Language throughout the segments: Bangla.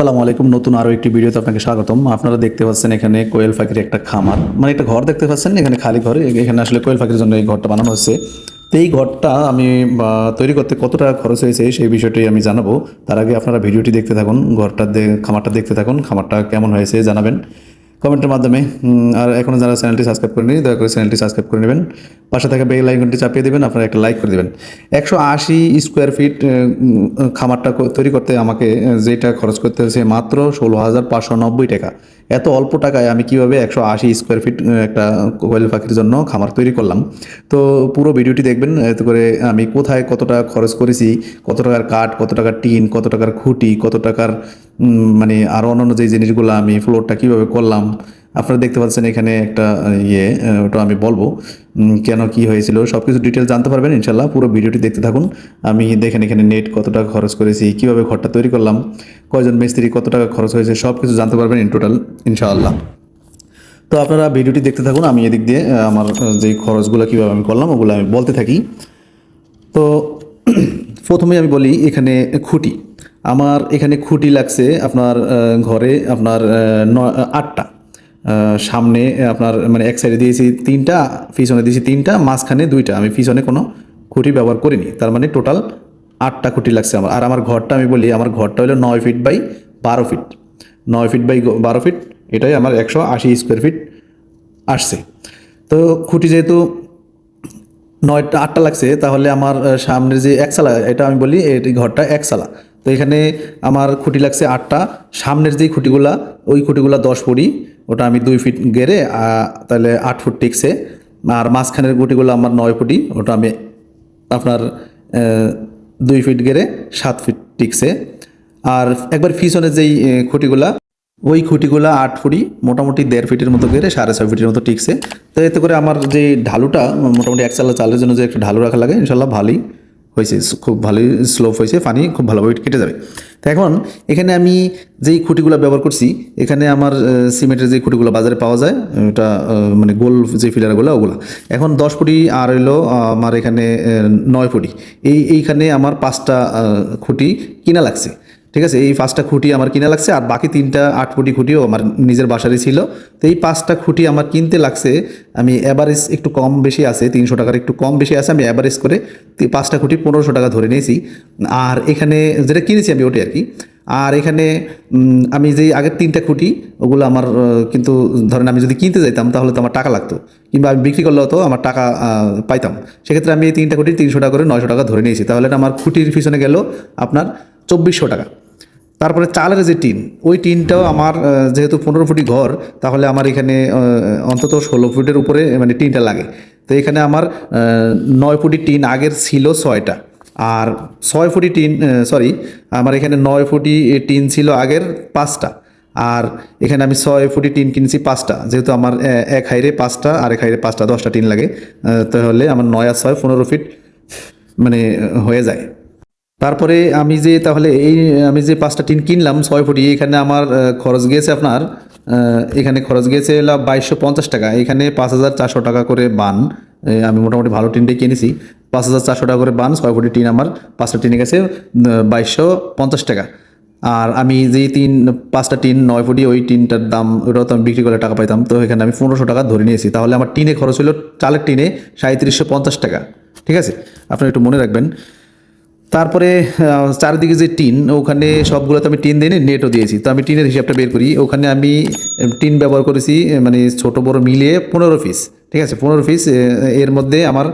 সালামু আলাইকুম, নতুন আরও একটি ভিডিওতে আপনাকে স্বাগতম। আপনারা দেখতে পাচ্ছেন এখানে কোয়েল পাখির একটা খামার। মানে একটা ঘর দেখতে পাচ্ছেন, এখানে খালি ঘর। এখানে আসলে কোয়েল পাখির জন্য এই ঘরটা বানানো হচ্ছে তো এই ঘরটা আমি তৈরি করতে কতটা খরচ হয়েছে সেই বিষয়টি আমি জানাব। তার আগে আপনারা ভিডিওটি দেখতে থাকুন, ঘরটা খামারটা দেখতে থাকুন, খামারটা কেমন হয়েছে জানাবেন। কমেন্টের মাধ্যমে। আর এখনও যারা চ্যানেলটি সাবস্ক্রাইব করেনি দয়া করে চ্যানেলটি সাবস্ক্রাইব করে নেবেন। পাশে থাকা বেল আইকনটি চাপিয়ে দেবেন, আপনারা একটা লাইক করে দেবেন। একশো আশি স্কোয়ার ফিট খামারটা তৈরি করতে আমাকে যেটা খরচ করতে হয়েছে মাত্র ষোলো হাজার পাঁচশো নব্বই টাকা। এত অল্প টাকায় আমি কীভাবে একশো আশি স্কোয়ার ফিট একটা কোয়েল পাখির জন্য খামার তৈরি করলাম? তো পুরো ভিডিওটি দেখবেন, এতে করে আমি কোথায় কত টাকা খরচ করেছি, কত টাকার কাঠ, কত টাকার টিন, কত টাকার খুঁটি, কত টাকার মানে আরও অন্যান্য যে জিনিসগুলো আমি ফ্লোরটা কীভাবে করলাম আপনারা দেখতে পাচ্ছেন এখানে একটা ইয়ে ওটা আমি বলব কেন কি হয়েছিল সব কিছু ডিটেল জানতে পারবেন ইনশাল্লাহ পুরো ভিডিওটি দেখতে থাকুন। আমি দেখেন এখানে নেট কত টাকা খরচ করেছি, কীভাবে ঘরটা তৈরি করলাম, কয়জন মিস্ত্রি, কত টাকা খরচ হয়েছে সব কিছু জানতে পারবেন ইন টোটাল ইনশাআল্লাহ। তো আপনারা ভিডিওটি দেখতে থাকুন, আমি এদিক দিয়ে আমার যে খরচগুলো কীভাবে আমি করলাম, ওগুলো আমি বলতে থাকি। তো প্রথমে আমি বলি, এখানে খুঁটি। আমার এখানে খুঁটি লাগছে আপনার ঘরে আপনার ন, আটটা। সামনে আপনার মানে এক সাইডে দিয়েছি তিনটা, পিছনে দিয়েছি তিনটা, মাঝখানে দুইটা। আমি পিছনে কোনো খুঁটি ব্যবহার করিনি। তার মানে টোটাল আটটা খুঁটি লাগছে আমার। আর আমার ঘরটা আমি বলি, আমার ঘরটা হলো নয় ফিট বাই বারো ফিট নয় ফিট বাই বারো ফিট এটাই আমার একশো আশি স্কোয়ার ফিট আসছে। তো খুঁটি যেহেতু নয়টা, আটটা লাগছে, তাহলে আমার সামনের যে একসালা এটা আমি বলি এই ঘরটা একসালা তো এখানে আমার খুঁটি লাগছে আটটা, সামনের যে খুঁটিগুলা, ওই খুঁটিগুলা দশ ফুটি ওটা আমি দুই ফিট গেড়ে তাহলে আট ফুট টিকছে। আর মাঝখানের খুঁটিগুলো আমার নয় ফুটি, ওটা আমি আপনার দুই ফিট গেড়ে সাত ফিট টিকছে। আর একবার পিছনের যেই খুঁটিগুলা, ওই খুঁটিগুলা আট ফুটি, মোটামুটি দেড় ফিটের মতো গেড়ে সাড়ে ছয় ফিটের মতো টিকছে। তো এতে করে আমার যে ঢালুটা, মোটামুটি এক চালা চালের জন্য যে একটা ঢালু রাখা লাগে, ইনশাল্লাহ ভালোই। হয়েছে খুব ভালোই স্লোপ হয়েছে পানি খুব ভালোভাবে কেটে যাবে। তো এখন এখানে আমি যেই খুঁটিগুলো ব্যবহার করছি, এখানে আমার সিমেন্টের যে খুঁটিগুলো বাজারে পাওয়া যায়, ওটা মানে গোল যে ফিলারগুলো, ওগুলো। এখন দশ ফুটি আর হইল আমার এখানে নয় ফুটি। এই, এইখানে আমার পাঁচটা খুঁটি কিনা লাগছে। ঠিক আছে? এই পাঁচটা খুঁটি আমার কিনা লাগছে আর বাকি তিনটা আট ফুটি খুঁটিও আমার নিজের বাসারই ছিল। তো এই পাঁচটা খুঁটি আমার কিনতে লাগছে। আমি অ্যাভারেজ একটু কম বেশি আছে, তিনশো টাকার একটু কম বেশি আছে, আমি অ্যাভারেজ করে পাঁচটা খুঁটি পনেরোশো টাকা ধরে নিয়েছি। আর এখানে যেটা কিনেছি আমি ওটাই আর কি। আর এখানে আমি যে আগের তিনটা খুঁটি, ওগুলো আমার কিন্তু ধরেন আমি যদি কিনতে যাইতাম, তাহলে তো আমার টাকা লাগতো। কিংবা আমি বিক্রি করলেও তো আমার টাকা পাইতাম। সেক্ষেত্রে আমি এই তিনটা খুঁটি তিনশো টাকা করে নয়শো টাকা ধরে নিয়েছি। তাহলে আমার খুঁটির পিছনে গেল আপনার চব্বিশশো টাকা। তারপরে চালের যে টিন, ওই টিনটাও আমার যেহেতু পনেরো ফুটি ঘর, তাহলে আমার এখানে অন্তত ষোলো ফুটের উপরে মানে টিনটা লাগে। তো এখানে আমার নয় ফুটি টিন, আগের ছিল ছয়টা। আর ছয় ফুটি টিন সরি আমার এখানে নয় ফুটি টিন ছিল আগের পাঁচটা। আর এখানে আমি ছয় ফুটি টিন কিনছি পাঁচটা। যেহেতু আমার এক হাইরে পাঁচটা, আর এক হাইরে পাঁচটা, দশটা টিন লাগে তাহলে আমার নয় আর ছয় পনেরো ফিট মানে হয়ে যায়। তারপরে আমি যে তাহলে এই, আমি যে পাঁচটা টিন কিনলাম ছয় ফুটি, এখানে আমার খরচ গিয়েছে আপনার এখানে খরচ গিয়েছে হলো বাইশশো পঞ্চাশ টাকা। এখানে পাঁচ হাজার চারশো টাকা করে বান আমি মোটামুটি ভালো টিনটাই কিনেছি। পাঁচ হাজার চারশো টাকা করে বান, ছয় ফুটি টিন আমার, পাঁচটা টিনে গেছে বাইশশো পঞ্চাশ টাকা। আর আমি যে তিন, পাঁচটা টিন, নয় ফুটি, ওই টিনটার দাম, ওটাও তো আমি বিক্রি করে টাকা পাইতাম, তো এখানে আমি পনেরোশো টাকা ধরে নিয়েছি। তাহলে আমার টিনে খরচ হলো চালের টিনে সাঁত্রিশশো পঞ্চাশ টাকা। ঠিক আছে? আপনারা একটু মনে রাখবেন। তারপরে চারিদিকে যে টিন, ওখানে সবগুলোতে আমি টিন দিই নেটও দিয়েছি। তো আমি টিনের হিসাবটা বের করি। ওখানে আমি টিন ব্যবহার করেছি মানে ছোট, বড় মিলিয়ে পনেরো পিস ঠিক আছে? পনেরো পিস এর মধ্যে আমার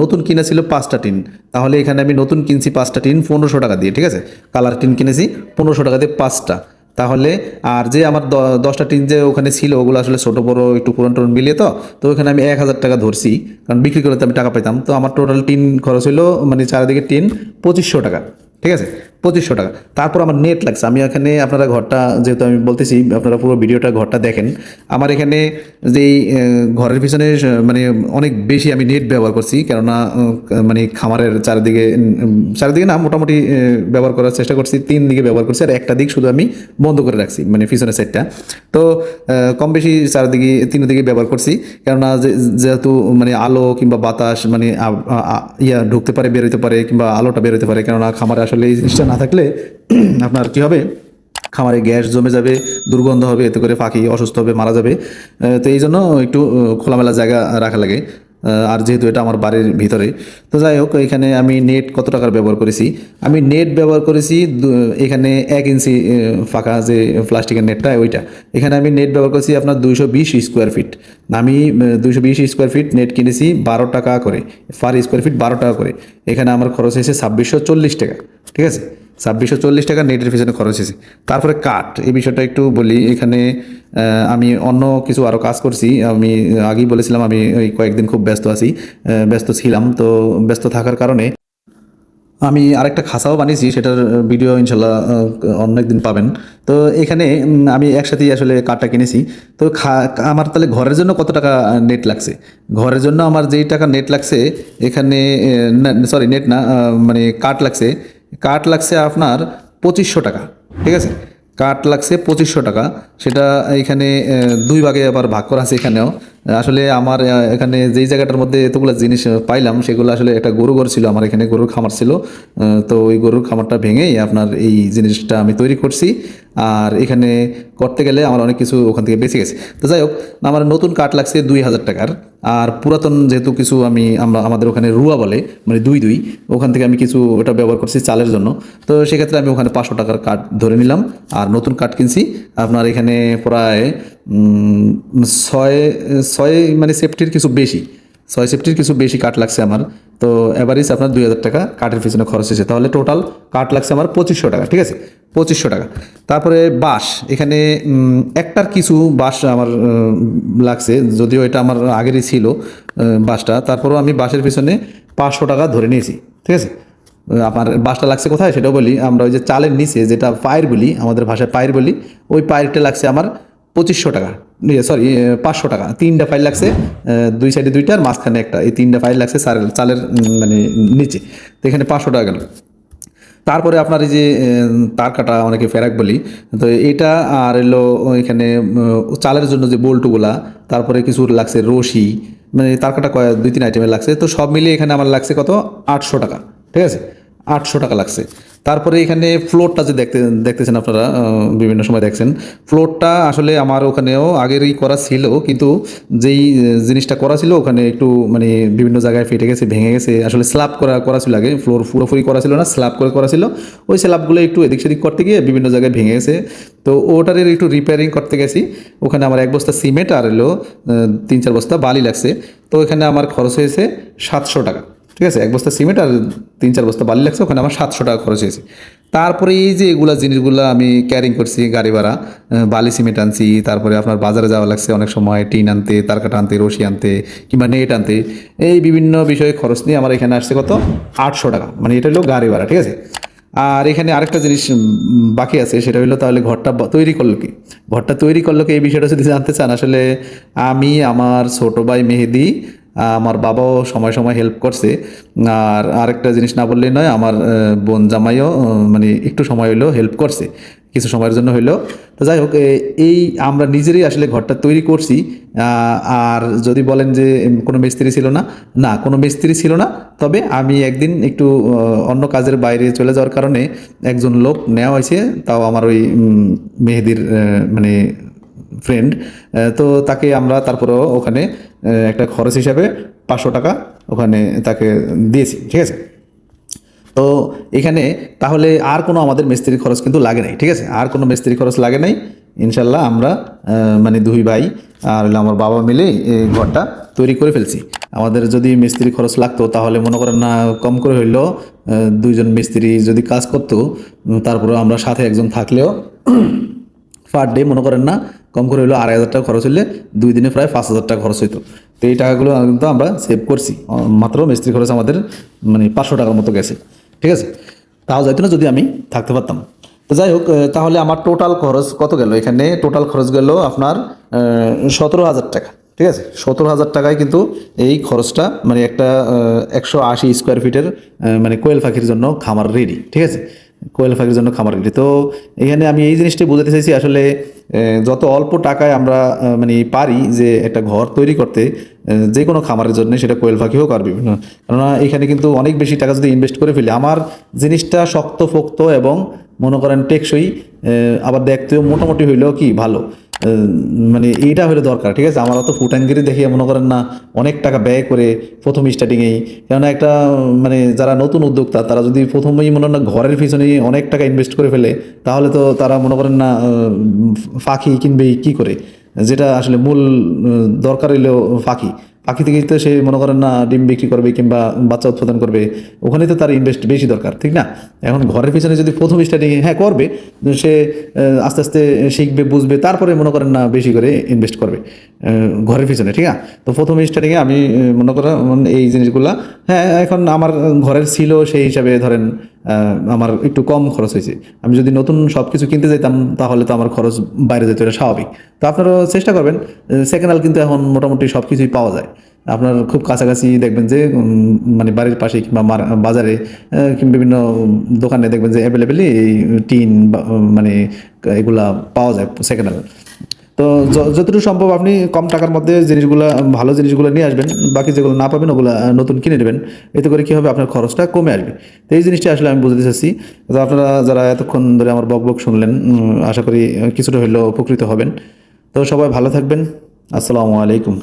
নতুন কিনা ছিল পাঁচটা টিন। তাহলে এখানে আমি নতুন কিনছি পাঁচটা টিন, পনেরোশো টাকা দিয়ে, ঠিক আছে? কালার টিন কিনেছি, পনেরোশো টাকা দিয়ে পাঁচটা। তাহলে আর যে আমার দশটা টিন যে ওখানে ছিল, ওগুলো আসলে ছোটো, বড়ো, একটু পুরন টুরন মিলিয়ে তো তো ওখানে আমি এক হাজার টাকা ধরছি। কারণ বিক্রি করলে তো আমি টাকা পেতাম তো আমার টোটাল টিন খরচ হলো মানে চারিদিকে টিন পঁচিশশো টাকা। ঠিক আছে? পঁচিশশো টাকা। তারপর আমার নেট লাগছে। আমি এখানে আপনারা ঘরটা, যেহেতু আমি বলতেছি, আপনারা পুরো ভিডিওটা ঘরটা দেখেন। আমার এখানে যেই ঘরের পিছনে মানে অনেক বেশি আমি নেট ব্যবহার করছি, কেননা মানে খামারের চারিদিকে চারিদিকে না, মোটামুটি ব্যবহার করার চেষ্টা করছি, তিন দিকে ব্যবহার করছি, আর একটা দিক শুধু আমি বন্ধ করে রাখছি মানে পিছনের সাইডটা তো কম বেশি চারিদিকে, তিন দিকে ব্যবহার করছি, কেননা যেহেতু মানে আলো কিংবা বাতাস মানে ইয়া ঢুকতে পারে, বেরোতে পারে, কিংবা আলোটা বেরোতে পারে, কেননা খামারে আসলে এই জিনিসটা না থাকলে আপনার কী হবে? খামারে গ্যাস জমে যাবে, দুর্গন্ধ হবে, এতে করে পাখি অসুস্থ হবে, মারা যাবে। তো এই জন্য একটু খোলামেলা জায়গা রাখা লাগে। আর যেহেতু এটা আমার বাড়ির ভিতরে, তো যাই হোক, এখানে আমি নেট কত টাকার ব্যবহার করেছি? আমি নেট ব্যবহার করেছি এখানে এক ইঞ্চি ফাঁকা যে প্লাস্টিকের নেটটা ওইটা। এখানে আমি নেট ব্যবহার করেছি আপনার দুইশো বিশ স্কোয়ার ফিট আমি দুইশো বিশ স্কোয়ার ফিট নেট কিনেছি বারো টাকা করে পার স্কোয়ার ফিট বারো টাকা করে। এখানে আমার খরচ হয়েছে ছাব্বিশশো চল্লিশ টাকা, ঠিক আছে? ছাব্বিশশো চল্লিশ টাকা নেটের পিছনে খরচ হয়েছে। তারপরে কাঠ এই বিষয়টা একটু বলি। এখানে আমি অন্য কিছু আরও কাজ করছি। আমি আগেই বলেছিলাম, আমি ওই কয়েকদিন খুব ব্যস্ত আছি ব্যস্ত ছিলাম, তো ব্যস্ত থাকার কারণে আমি আরেকটা খাসাও বানিয়েছি, সেটার ভিডিও ইনশাল্লাহ অন্য একদিন পাবেন। তো এখানে আমি একসাথেই আসলে কাঠটা কিনেছি। তো আমার তাহলে ঘরের জন্য কত টাকা নেট লাগছে? ঘরের জন্য আমার যেই টাকা নেট লাগছে, এখানে সরি নেট না মানে কাঠ লাগছে কাঠ লাগছে আপনার পঁচিশশো টাকা, ঠিক আছে? কাঠ লাগছে পঁচিশশো টাকা, সেটা এখানে দুই ভাগে আবার ভাগ করা আছে এখানেও। আসলে আমার এখানে যেই জায়গাটার মধ্যে এতগুলো জিনিস পাইলাম, সেগুলো আসলে একটা গরু ঘর ছিল, আমার এখানে গরুর খামার ছিল। তো ওই গরুর খামারটা ভেঙেই আপনার এই জিনিসটা আমি তৈরি করছি। আর এখানে করতে গেলে আমার অনেক কিছু ওখান থেকে বেঁচে গেছে। তো যাই হোক, আমার নতুন কাঠ লাগছে দুই হাজার টাকার। আর পুরাতন যেহেতু কিছু আমি, আমরা, আমাদের ওখানে রুয়া বলে মানে দুই দুই, ওখান থেকে আমি কিছু ওটা ব্যবহার করছি চালের জন্য। তো সেক্ষেত্রে আমি ওখানে পাঁচশো টাকার কাঠ ধরে নিলাম। আর নতুন কাঠ কিনছি। আপনার এখানে প্রায় ছয় ছয় মানে সেফটির কিছু বেশি। ছয় সেফটির কিছু বেশি কাঠ লাগছে আমার। তো এভারেজ আপনার দুই হাজার টাকা কাঠের পিছনে খরচ হয়েছে। তাহলে টোটাল কাঠ লাগছে আমার পঁচিশশো টাকা, ঠিক আছে? পঁচিশশো টাকা। তারপরে বাঁশ। এখানে একটার কিছু বাঁশ আমার লাগছে। যদিও এটা আমার আগেরই ছিল বাঁশটা। তারপরেও আমি বাঁশের পিছনে পাঁচশো টাকা ধরে নিয়েছি, ঠিক আছে? আমার বাসটা লাগছে কোথায় সেটাও বলি। আমরা ওই যে চালের নিচে যেটা পায়ের বলি, আমাদের ভাষায় পায়ের বলি, ওই পায়েরটা লাগছে আমার পঁচিশশো টাকা। সরি পাঁচশো টাকা। তিনটা ফাইল লাগছে দুই সাইডে দুইটা, আর মাঝখানে একটা। এই তিনটা ফাইল লাগছে চালের চালের মানে নিচে। তো এখানে পাঁচশো টাকা গেল। তারপরে আপনার এই যে তার কাটা, অনেকে ফেরাক বলি, তো এটা আর এলো এখানে চালের জন্য যে বোল্টগুলা, তারপরে কিছু লাগছে রশি মানে তার কাটা দুই, তিন আইটেমের লাগছে। তো সব মিলিয়ে এখানে আমার লাগছে কত? আটশো টাকা। ঠিক আছে? আটশো টাকা লাগছে। তারপরে এখানে ফ্লোরটা যে দেখতে, দেখতেছেন আপনারা বিভিন্ন সময় দেখছেন ফ্লোরটা আসলে আমার ওখানেও আগেরই করা ছিল, কিন্তু যেই জিনিসটা করা ছিল ওখানে একটু মানে বিভিন্ন জায়গায় ফেটে গেছে, ভেঙে গেছে, আসলে স্ল্যাব করা করা ছিল আগে ফ্লোর পুরোপুরি করা ছিল না স্ল্যাব করে করা ছিল। ওই স্ল্যাবগুলো একটু এদিক সেদিক করতে গিয়ে বিভিন্ন জায়গায় ভেঙে গেছে। তো ওটার একটু রিপেয়ারিং করতে গেছি। ওখানে আমার এক বস্তা সিমেন্ট আর এলো তিন চার বস্তা বালি লাগছে। তো এখানে আমার খরচ হয়েছে সাতশো টাকা। ঠিক আছে? এক বস্তা সিমেন্ট আর তিন চার বস্তা বালি লাগছে, ওখানে আমার সাতশো টাকা খরচ হয়েছে। তারপরে এই যে এগুলা জিনিসগুলো আমি ক্যারিং করছি, গাড়ি ভাড়া বালি সিমেন্ট আনছি, তারপরে আপনার বাজারে যাওয়া লাগছে অনেক সময়, টিন আনতে, তারকাটা আনতে, রশি আনতে, কিংবা নেট আনতে। এই বিভিন্ন বিষয়ে খরচ নিয়ে আমার এখানে আসছে কত? আটশো টাকা। মানে এটা হলো গাড়ি ভাড়া, ঠিক আছে? আর এখানে আরেকটা জিনিস বাকি আছে, সেটা হলো তাহলে ঘরটা তৈরি করল কি? ঘরটা তৈরি করল কি এই বিষয়টা যদি জানতে চান, আসলে আমি, আমার ছোট ভাই মেহেদি আমার বাবাও সময় সময় হেল্প করছে। আর আরেকটা জিনিস না বললেই নয়, আমার বোন জামাইও মানে একটু সময় হইলেও হেল্প করছে, কিছু সময়ের জন্য হইলেও। তো যাই হোক এই আমরা নিজেরই আসলে ঘরটা তৈরি করছি। আর যদি বলেন যে কোনো মিস্ত্রি ছিল না না, কোনো মিস্ত্রি ছিল না। তবে আমি একদিন একটু অন্য কাজের বাইরে চলে যাওয়ার কারণে একজন লোক নেওয়া হয়েছে, তাও আমার ওই মেহেদির মানে ফ্রেন্ড তো তাকে আমরা তারপরেও ওখানে একটা খরচ হিসাবে পাঁচশো টাকা ওখানে তাকে দিয়েছি ঠিক আছে? তো এখানে তাহলে আর কোনো আমাদের মিস্ত্রি খরচ কিন্তু লাগে নাই ঠিক আছে? আর কোনো মিস্ত্রি খরচ লাগে নাই। ইনশাল্লাহ আমরা মানে দুই ভাই আর আমার বাবা মিলে এই ঘরটা তৈরি করে ফেলছি। আমাদের যদি মিস্ত্রি খরচ লাগতো তাহলে মনে করেন না কম করে হইলেও দুইজন মিস্ত্রি যদি কাজ করতো উম, তারপরেও আমরা সাথে একজন থাকলেও পার ডে মনে করেন না কম করে হলো আড়াই হাজার টাকা খরচ হলে দুই দিনে প্রায় পাঁচ হাজার টাকা খরচ হইতো। তো এই টাকাগুলো কিন্তু আমরা সেভ করছি। মাত্র মিস্ত্রি খরচ আমাদের মানে পাঁচশো টাকার মতো গেছে। ঠিক আছে? তাও যাইতো না যদি আমি থাকতে পারতাম। তো যাই হোক তাহলে আমার টোটাল খরচ কত গেল? এখানে টোটাল খরচ গেল আপনার সতেরো হাজার টাকা। ঠিক আছে? সতেরো হাজার টাকায় কিন্তু এই খরচটা মানে একটা একশো আশি স্কোয়ার ফিটের মানে কোয়েল পাখির জন্য খামার রেডি ঠিক আছে? কোয়েল পাখির জন্য খামার রেডি তো এখানে আমি এই জিনিসটাই বোঝাতে চাইছি, আসলে যত অল্প টাকায় আমরা মানে পারি যে একটা ঘর তৈরি করতে যে কোনো খামারের জন্য সেটা কোয়েল পাখি হোক আর বিভিন্ন। কেননা এখানে কিন্তু অনেক বেশি টাকা যদি ইনভেস্ট করে ফেলি, আমার জিনিসটা শক্ত পোক্ত এবং মনে করেন টেকসই আবার দেখতেও মোটামুটি হইলেও কি ভালো। মানে এইটা হলে দরকার, ঠিক আছে? আমার অত ফুটাঙ্গিরি দেখে মনে করেন না, অনেক টাকা ব্যয় করে প্রথম স্টার্টিংয়েই কেননা একটা মানে যারা নতুন উদ্যোক্তা, তারা যদি প্রথমেই মনে হয় না ঘরের পিছনে অনেক টাকা ইনভেস্ট করে ফেলে, তাহলে তো তারা মনে করেন না ফাঁকি কিনবে কি করে? যেটা আসলে মূল দরকার হইলেও ফাঁকি। পাখি থেকে তো সে মনে করেন না ডিম বিক্রি করবে কিংবা বাচ্চা উৎপাদন করবে ওখানে তো তার ইনভেস্ট বেশি দরকার, ঠিক না? এখন ঘরের পিছনে যদি প্রথম স্টার্টিংয়ে হ্যাঁ করবে, সে আস্তে আস্তে শিখবে, বুঝবে, তারপরে মনে করেন না বেশি করে ইনভেস্ট করবে ঘরের পিছনে, ঠিক আছে তো প্রথম স্টার্টিংয়ে আমি মনে করেন এই জিনিসগুলা হ্যাঁ এখন আমার ঘরের ছিল সেই হিসাবে ধরেন আমার একটু কম খরচ হয়েছে। আমি যদি নতুন সব কিছু কিনতে যেতাম তাহলে তো আমার খরচ বাইরে যেত, এটা স্বাভাবিক। তো আপনারা চেষ্টা করবেন সেকেন্ড হ্যান্ড কিন্তু এখন মোটামুটি সব কিছুই পাওয়া যায়। আপনার খুব কাছাকাছি দেখবেন যে মানে বাড়ির পাশে কিংবা বাজারে কিংবা বিভিন্ন দোকানে দেখবেন যে অ্যাভেলেবেলি এই টিন মানে এগুলা পাওয়া যায় সেকেন্ড হ্যান্ড তো যতটুকু সম্ভব আপনি কম টাকার মধ্যে জিনিসগুলো, ভালো জিনিসগুলো নিয়ে আসবেন, বাকি যেগুলো না পাবেন ওগুলো নতুন কিনে নেবেন। এতে করে কী হবে? আপনার খরচটা কমে আসবে। তো এই জিনিসটা আসলে আমি বুঝতে চাচ্ছি। তো আপনারা যারা এতক্ষণ ধরে আমার বক বক শুনলেন আশা করি কিছুটা হইলেও উপকৃত হবেন। তো সবাই ভালো থাকবেন। আসসালামু আলাইকুম।